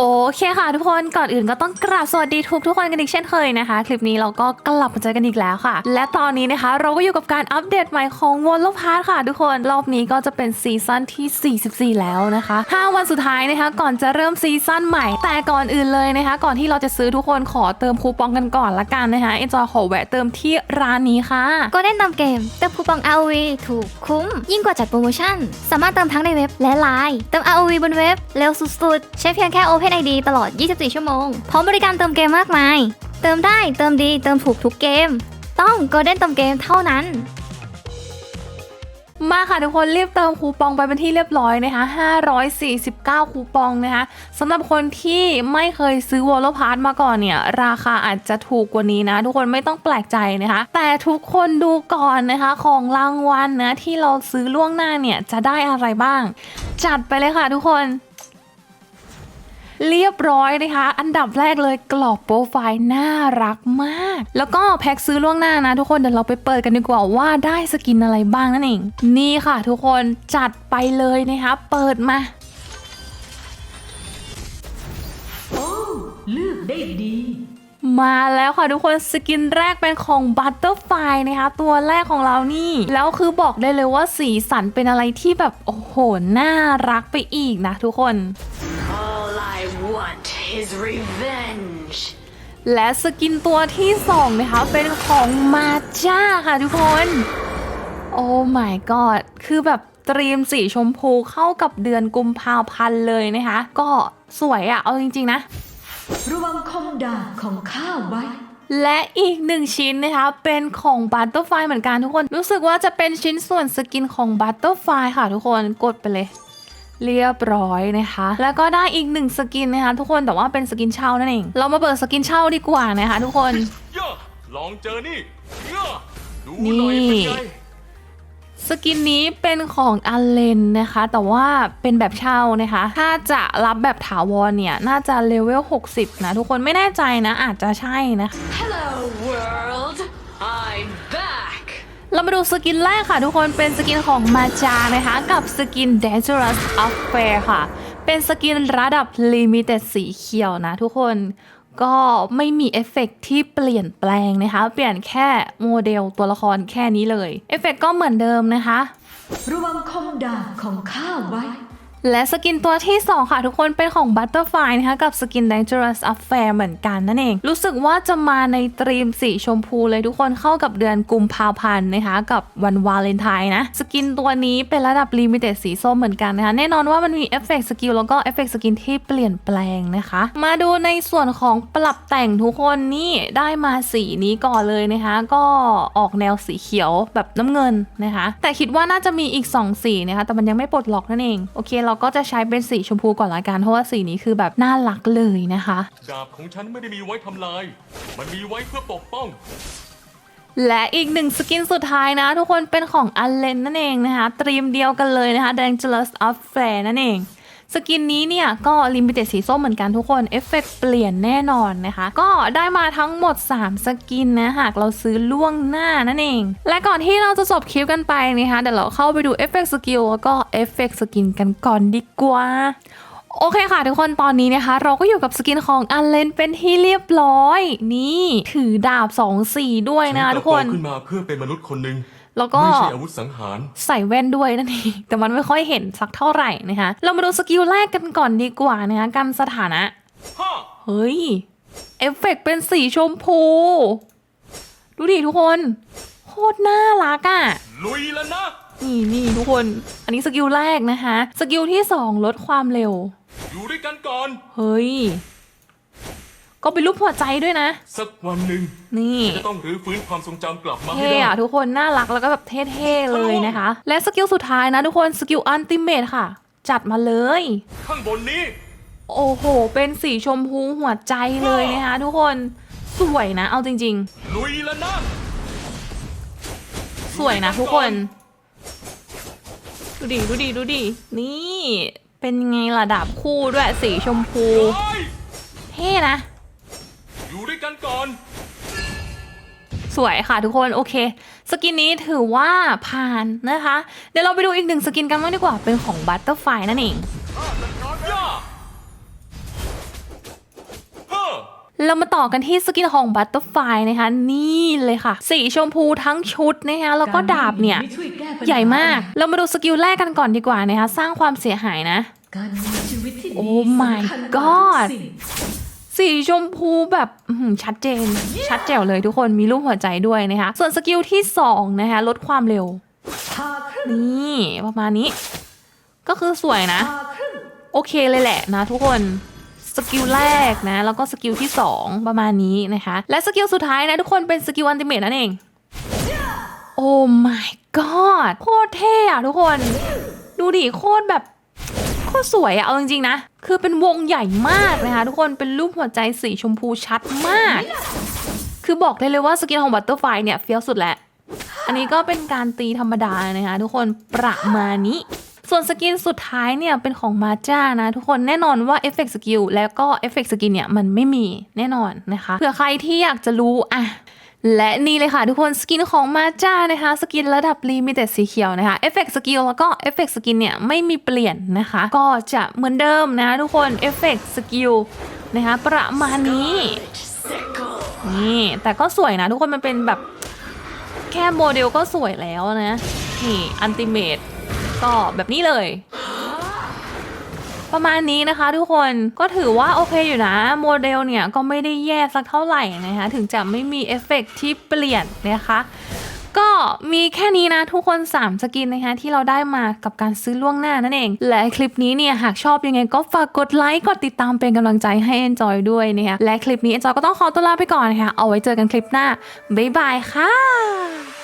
โอเคค่ะทุกคนก่อนอื่นก็ต้องกราบสวัสดีทุกทุกคนกันอีกเช่นเคยนะคะ คลิปนี้เราก็กลับมาเจอกันอีกแล้วค่ะ และตอนนี้นะคะ เราก็อยู่กับการอัปเดตใหม่ของวอลลุ่พาร์ค่ะ ทุกคนรอบนี้ก็จะเป็นซีซั่นที่ 44 แล้วนะคะ 5 วันสุดท้ายนะคะ ก่อนจะเริ่มซีซั่นใหม่ แต่ก่อนอื่นเลยนะคะ ก่อนที่เราจะซื้อทุกคนขอเติมคูปองกันก่อนละกันนะคะเอ็นจอยขอแวะเติมที่ร้านนี้ค่ะ ก็เล่นเติมเกมเติมคูปอง ROV ถูกคุ้ม ยิ่งกว่าจัดโปรโมชั่น สามารถเติมทั้งในเว็บและไลน์เติม ROV บนเว็บเร็วสุดๆใช้เพียงแค่ Open ID ตลอด 24 ชั่วโมง พร้อมบริการเติมเกมมากมาย เติมได้ เติมดี เติมถูกทุกเกม ต้อง Golden เติมเกมเท่านั้น มาค่ะทุกคนรีบเติมคูปองไปเป็นที่เรียบร้อยนะคะ 549 คูปองนะคะสำหรับคนที่ไม่เคยซื้อวอลลพาร์มาก่อนเนี่ย ราคาอาจจะถูกกว่านี้นะ ทุกคนไม่ต้องแปลกใจนะคะ แต่ทุกคนดูก่อนนะคะของรางวัลนะที่เราซื้อล่วงหน้าเนี่ยจะได้อะไรบ้าง จัดไปเลยค่ะทุกคน เรียบร้อยนะคะ อันดับแรกเลยกรอบโปรไฟล์น่ารักมาก แล้วก็แพ็คซื้อล่วงหน้านะทุกคนเดี๋ยวเราไปเปิดกันดีกว่าว่าได้สกินอะไรบ้างนั่นเอง นี่ค่ะทุกคนจัดไปเลยนะคะเปิดมาเลือกได้ดีมาแล้วค่ะทุกคนสกินแรกเป็นของ Butterfly นะคะ ตัวแรกของเรานี่ แล้วคือบอกได้เลยว่าสีสันเป็นอะไรที่แบบ โอ้โห น่ารักไปอีกนะทุกคน All I want is revenge และสกินตัวที่สองนะคะเป็นของมาจ้าค่ะทุกคน โอ้ my god คือแบบเตรียมสีชมพูเข้ากับเดือนกุมภาพันธ์เลยนะคะ ก็สวยอะเอาจริง ๆ นะ ระวังคมดาบของข้าไว้ และอีกหนึ่งชิ้นนะคะ เป็นของ Butterfly เหมือนกันทุกคน รู้สึกว่าจะเป็นชิ้นส่วนสกินของ Butterfly ค่ะทุกคนกดไปเลย เรียบร้อยนะคะ แล้วก็ได้อีกหนึ่งสกินนะคะทุกคนแต่ว่าเป็นสกินเช่านั่นเอง เรามาเปิดสกินเช่าดีกว่านะคะทุกคนย่าลองเจอนี่ย่าดูนี่หน่อยเป็นไงสกินนี้เป็นของอเลนนะคะ แต่ว่าเป็นแบบเช่านะคะ ถ้าจะรับแบบถาวรเนี่ย น่าจะเลเวล 60 นะ ทุกคนไม่แน่ใจนะ อาจจะใช่นะคะ Hello world I'm back เรามาดูสกินแรกค่ะทุกคนเป็นสกินของมาจานะคะ กับสกิน Dangerous Affair ค่ะ เป็นสกินระดับ Limited สีเขียวนะทุกคนก็ไม่มีเอฟเฟกต์ที่เปลี่ยนแปลงนะคะ เปลี่ยนแค่โมเดลตัวละครแค่นี้เลย เอฟเฟกต์ก็เหมือนเดิมนะคะ ระวังคมดาบของข้าไว้ และสกินตัวที่ 2 ค่ะทุกคนเป็นของ Butterfly นะคะกับสกิน Dangerous Affair เหมือนกันนั่นเอง รู้สึกว่าจะมาในตรีมสีชมพูเลยทุกคนเข้ากับเดือนกุมภาพันธ์นะคะกับวันวาเลนไทน์นะ สกินตัวนี้เป็นระดับ Limited สีส้มเหมือนกันนะคะ แน่นอนว่ามันมีเอฟเฟกต์สกิลแล้วก็เอฟเฟกต์สกินที่เปลี่ยนแปลงนะคะ มาดูในส่วนของปรับแต่งทุกคนนี่ได้มาสีนี้ก่อนเลยนะคะ ก็ออกแนวสีเขียวแบบน้ำเงินนะคะ แต่คิดว่าน่าจะมีอีก 2 สีนะคะแต่มันยังไม่ปลดล็อกนั่นเองโอเคเราก็จะใช้เป็นสีชมพูก่อนละกันเพราะว่าสีนี้คือแบบน่ารักเลยนะคะ ดาบของฉันไม่ได้มีไว้ทำลาย มันมีไว้เพื่อปกป้อง และอีกหนึ่งสกินสุดท้ายนะ ทุกคนเป็นของอัลเลนนั่นเองนะคะ ตรีมเดียวกันเลยนะคะ Dangerous Affair นั่นเอง สกินนี้เนี่ยก็ลิมิเต็ดสีส้มเหมือนกันทุกคนเอฟเฟกต์เปลี่ยนแน่นอนนะคะ ก็ได้มาทั้งหมด 3 สกินนะหากเราซื้อล่วงหน้านั่นเอง และก่อนที่เราจะจบคลิปกันไปนะคะเดี๋ยวเราเข้าไปดูเอฟเฟกต์สกิลแล้วก็เอฟเฟกต์สกินกันก่อนดีกว่าโอเคค่ะทุกคนตอนนี้นะคะ เราก็อยู่กับสกินของอันเลนเป็นที่เรียบร้อย นี่ ถือดาบ2สีด้วยนะคะทุกคนฉัเติบโตขึ้นมาเพื่อเป็นมนุษย์คนหนึ่ง แล้วก็ไม่ใช่อาวุธสังหารใส่แว่นด้วยนั่นเองแต่มันไม่ค่อยเห็นสักเท่าไหร่นะคะ เรามาดูสกิลแรกกันก่อนดีกว่านะคะกันสถานะฮ่าเฮ้ย เอฟเฟกต์เป็นสีชมพู ดูดิทุกคน โคตรน่ารักอะ่ะ ลุยแล้วนะ นี่นี่ทุกคน อันนี้สกิลแรกนะคะ สกิลที่ 2 ลดความเร็ว อยู่ด้วยกันก่อน เฮ้ย ก็เป็นรูปหัวใจด้วยนะ สักวันหนึ่งนี่จะต้องรื้อฟื้นความทรงจำกลับมาให้เท่ได้อะทุกคนน่ารักแล้วก็แบบเท่ๆเลยนะคะ และสกิลสุดท้ายนะทุกคนสกิลอันติเมทค่ะ จัดมาเลย ข้างบนนี้ โอ้โห เป็นสีชมพูหัวใจเลยนะคะทุกคนสวยนะ เอาจริงลุยแล้วนะๆสวยนะทุกคน ดูดิดูดิดูดินี่ เป็นไงระดับคู่ด้วยสีชมพูเฮ้ยเท่นะ อยู่ด้วยกันก่อน สวยค่ะทุกคนโอเค สกินนี้ถือว่าผ่านนะคะ เดี๋ยวเราไปดูอีกหนึ่งสกินกันบ้างดีกว่าเป็นของบัตเตอร์ไฟนั่นเองย่าเรามาต่อกันที่สกินของบัตเตอร์ไฟนะคะ นี่เลยค่ะ สีชมพูทั้งชุดนะคะแล้วก็ดาบเนี่ยไม่ช่วยแก้ปัญาใหญ่มาก เรามาดูสกิลแรกกันก่อนดีกว่านะคะ สร้างความเสียหายนะการมีชีวิตที่ดี Oh my สำคัญกว่าทุก God สีชมพูแบบชัดเจน ชัดแจ๋วเลยทุกคนมีรูปหัวใจด้วยนะคะ ส่วนสกิลที่สองนะคะลดความเร็ว นี่ประมาณนี้ ก็คือสวยนะ โอเคเลยแหละนะทุกคนสกิลแรกนะแล้วก็สกิลที่ 2 ประมาณนี้นะคะ และสกิลสุดท้ายนะทุกคนเป็นสกิลอันติเมทนั่นเอง โอ้ my god โคตรเท่อะทุกคน ดูดิโคตรแบบ ตรสวยอะเอาจริงๆนะ คือเป็นวงใหญ่มากนะคะทุกคนเป็นรูปหัวใจสีชมพูชัดมาก คือบอกได้เลยว่าสกินของบัตเตอร์ไฟเนี่ยเฟี้ยวสุดแหล้วอันนี้ก็เป็นการตีธรรมดานะคะทุกคนประมาณนี้ส่วนสกินสุดท้ายเนี่ยเป็นของมาจ้านะทุกคนแน่นอนว่าเอฟเฟกต์สกิลแล้วก็เอฟเฟกต์สกินเนี่ยมันไม่มีแน่นอนนะคะเผื่อใครที่อยากจะรู้อะ และนี่เลยค่ะทุกคนสกินของมาจ้านะคะสกินระดับลิมิเต็ดสีเขียวนะคะเอฟเฟกต์สกิลแล้วก็เอฟเฟกต์สกินเนี่ยไม่มีเปลี่ยนนะคะ ก็จะเหมือนเดิมนะทุกคนเอฟเฟกต์สกิลนะคะประมาณนี้นี่แต่ก็สวยนะ ทุกคนมันเป็นแบบแค่โมเดลก็สวยแล้วนะ นี่อันติเมตก็แบบนี้เลย ประมาณนี้นะคะทุกคนก็ถือว่าโอเคอยู่นะ โมเดลเนี่ยก็ไม่ได้แย่สักเท่าไหร่นะคะถึงจะไม่มีเอฟเฟกต์ที่เปลี่ยนนะคะก็มีแค่นี้นะทุกคน 3 สกินนะคะที่เราได้มากับการซื้อล่วงหน้านั่นเอง และคลิปนี้เนี่ยหากชอบยังไงก็ฝากกดไลค์กดติดตามเป็นกำลังใจให้ Enjoy ด้วยนะคะและคลิปนี้ Enjoy ก็ต้องขอตัวลาไปก่อนนะคะเอาไว้เจอกันคลิปหน้า บ๊ายบายค่ะ